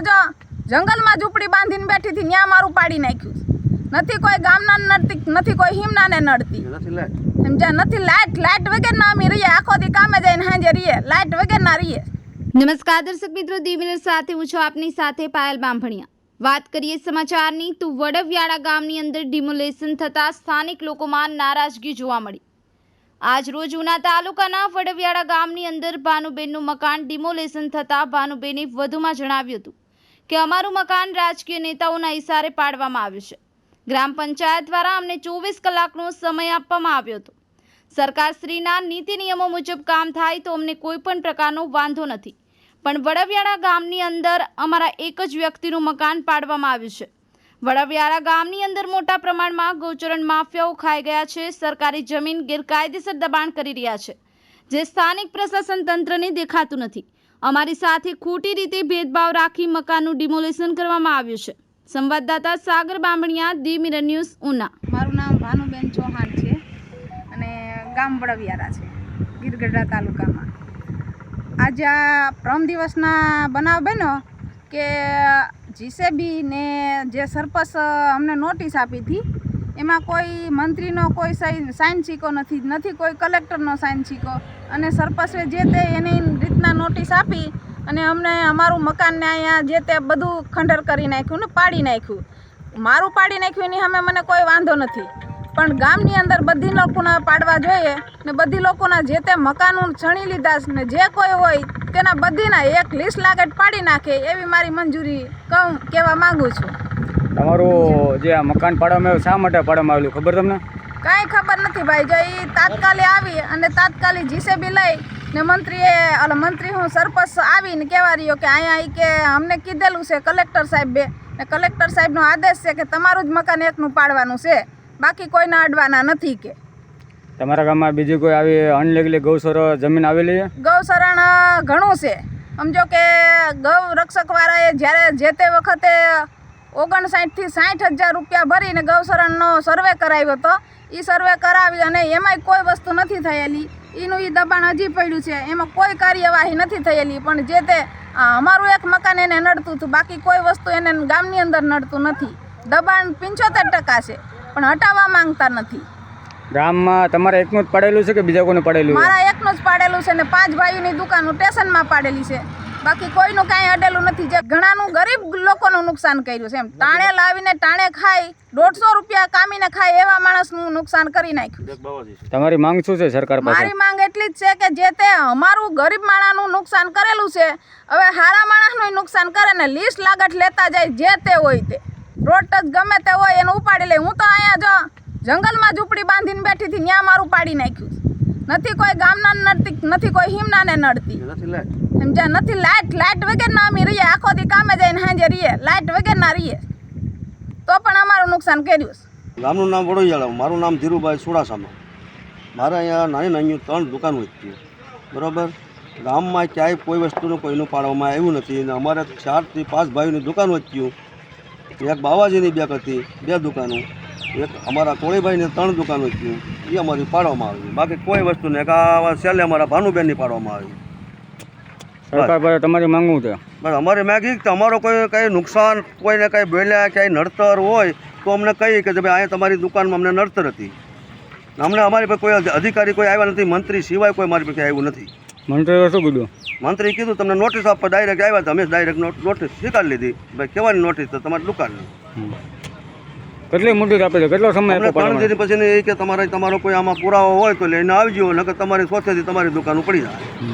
અહીંયા જો જંગલમાં ઝૂંપડી બાંધીને બેઠી હતી ત્યાં મારું પાડી નાખ્યું નથી કોઈ ગામના નડતી નથી કોઈ હિમનાને નડતી. નથી લાઈટ સમજ્યા નથી લાઇટ લાઇટ વગરના અમે રહીએ આખો દી કામે જઈને સાંજે રહીએ લાઇટ વગરના રહીએ. નમસ્કાર દર્શક મિત્રો દીવીનર સાથે હું છું આપની સાથે પાયલ બાંભણિયા વાત કરીએ સમાચારની તો વડવિયાળા ગામની અંદર ડિમોલેશન થતાં સ્થાનિક લોકોમાં નારાજગી જોવા મળી. આજ રોજ ઉના તાલુકાના વડવિયાળા ગામની અંદર ભાનુબેનનું મકાન ડિમોલેશન થતાં ભાનુબેને વધુમાં જણાવ્યું હતું. કે અમારું મકાન રાજકીય નેતાઓના ઇશારે પાડવામાં આવ્યું છે. ગ્રામ પંચાયત દ્વારા અમને ચોવીસ કલાકનો સમય આપવામાં આવ્યો હતો. સરકારશ્રીના નીતિ નિયમો મુજબ કામ થાય તો અમને કોઈ પણ પ્રકારનો વાંધો નથી. પણ વડવિયાળા ગામની અંદર અમારા એક જ વ્યક્તિનું મકાન પાડવામાં આવ્યું છે. વડવિયાળા ગામની અંદર મોટા પ્રમાણમાં ગૌચરણ માફિયાઓ ખાઈ ગયા છે, સરકારી જમીન ગેરકાયદેસર દબાણ કરી રહ્યા છે. જે સ્થાનિક પ્રશાસન તંત્રને દેખાતું નથી. અમારી સાથે ખોટી રીતે ભેદભાવ રાખી મકાનનું ડિમોલેશન કરવામાં આવ્યું છે. સંવાદદાતા સાગર બામણિયા, દી મિરર ન્યૂઝ, ઉના. મારું નામ ભાનુબેન ચૌહાણ છે અને ગામ બળવિયારા છે, ગીરગઢડા તાલુકામાં. આજે આ પ્રમ દિવસના બનાવ બન્યો કે જીસેબી ને જે સરપંચ અમને નોટિસ આપી હતી એમાં કોઈ મંત્રીનો કોઈ સાઇન સિક્કો નથી. નથી કોઈ કલેક્ટરનો સાઇન છીકો. અને સરપંચે જે તે એની રીતના નોટિસ આપી અને અમને અમારું મકાનને અહીંયા જે તે બધું ખંડર કરી નાખ્યું ને પાડી નાખ્યું. મારું પાડી નાખ્યું એની સામે મને કોઈ વાંધો નથી. પણ ગામની અંદર બધી લોકોના પાડવા જોઈએ ને બધી લોકોના જે તે મકાનો છણી લીધા ને જે કોઈ હોય તેના બધીના એક લિસ્ટ લાગે પાડી નાખે એવી મારી મંજૂરી કહું કહેવા માગું છું. તમારું જે આ મકાન પાડવામાં આવ્યું શા માટે પાડવામાં આવેલું? ખબર તમને? કાંઈ ખબર નથી ભાઈ જો એ તાત્કાલિક આવી અને તાત્કાલિક જીસેબી લઈ ને મંત્રીએ ઓલા મંત્રી હું સરપંચ આવીને કહેવા રહ્યો કે અહીંયા એ કે અમને કીધેલું છે કલેક્ટર સાહેબ બે. ને કલેક્ટર સાહેબનો આદેશ છે કે તમારું જ મકાન એકનું પાડવાનું છે બાકી કોઈના અડવાના નથી કે. તમારા ગામમાં બીજી કોઈ આવી અનલીગલી ગૌસરો જમીન આવેલી છે? ગૌસરણ ઘણું છે. સમજો કે ગૌ રક્ષકવાળાએ જ્યારે જે તે વખતે ઓગણસાઠથી સાઠ હજાર રૂપિયા ભરીને ગૌસરણનો સર્વે કરાવ્યો હતો એ સર્વે કરાવી અને એમાંય કોઈ વસ્તુ નથી થયેલી. એનું એ દબાણ હજી પડ્યું છે. એમાં કોઈ કાર્યવાહી નથી થયેલી. પણ જે તે અમારું એક મકાન એને નડતું હતું. બાકી કોઈ વસ્તુ એને ગામની અંદર નડતું નથી. દબાણ પંચોતેર ટકા છે. પણ હટાવવા માંગતા નથી. ગામમાં તમારે એકનું જ પાડેલું છે કે બીજા કોને પાડેલું મારા એકનું જ પાડેલું છે ને પાંચ ભાઈઓની દુકાન સ્ટેશનમાં પાડેલી છે. બાકી કોઈનું કાંઈ અડેલું નથી. જે ઘણાનું ગરીબ લોકોનું નુકસાન કર્યું છે એમ. ટાણે લાવીને ટાણે ખાઈ દોઢસો રૂપિયા કામીને ખાય એવા માણસનું નુકસાન કરી નાખ્યું. તમારી માંગ શું છે સરકાર મારી માંગ એટલી જ છે કે જે તે અમારું ગરીબ માણસનું નુકસાન કરેલું છે હવે હારા માણસનું નુકસાન કરે ને લીસ્ટ લાગત લેતા જાય જે તે હોય તે. રોડ ટચ ગમે તે હોય એને ઉપાડી લે. હું તો અહીંયા જો જંગલમાં ઝૂંપડી બાંધીને બેઠી હતી ત્યાં મારું પાડી નાખ્યું નથી કોઈ ગામના નડતી નથી કોઈ હિમનાને નડતી. નથી લાઈટ. સમજ્યા નથી લાઇટ લાઇટ વગરના અમે રહીએ આખો દી કામે જઈને સાંજે રહીએ લાઇટ વગરના રહીએ. તો પણ અમારું નુકસાન કર્યું છે. ગામનું નામ વડોદરા મારું નામ ધીરુભાઈ સુડાસામાં. મારે અહીંયા નાની નાની ત્રણ દુકાનો હતી બરાબર? ગામમાં ક્યાંય કોઈ વસ્તુનું કોઈનું પાડવામાં આવ્યું નથી. અને અમારે ચારથી પાંચ ભાઈઓની દુકાનો હતી એક બાવાજીની બેક હતી બે દુકાનો. એક અમારા કોળીભાઈને ત્રણ દુકાનો હતી એ અમારી પાડવામાં આવી બાકી કોઈ વસ્તુ નહીં. આ છેલ્લે અમારા ભાનુબેનની પાડવામાં આવી સરકાર પાસે તમારી માંગવું છે? બસ અમારે મેં કીધું કે અમારો કોઈ કંઈ નુકસાન કોઈને કંઈ બોલ્યા ક્યાંય નડતર હોય તો અમને કહીએ કે ભાઈ અહીંયા તમારી દુકાનમાં અમને નડતર હતી. અમને અમારી પાસે કોઈ અધિકારી કોઈ આવ્યા નથી. મંત્રી સિવાય કોઈ મારી પાસે આવ્યું નથી. મંત્રીએ શું કીધું? મંત્રી કીધું તમને નોટિસ આપવા ડાયરેક્ટ આવ્યા હતા. અમે ડાયરેક્ટ નોટિસ સ્વીકારી લીધી. ભાઈ કેવાની નોટિસ તો તમારી દુકાનની. કેટલી મુદત આપે છે? કેટલો સમય આપ્યો ત્રણ દિન પછી એ કે તમારે તમારો કોઈ આમાં પુરાવો હોય તો લઈને આવજો નકર તમારી સ્વચ્છથી તમારી દુકાન ઉપડી જાય.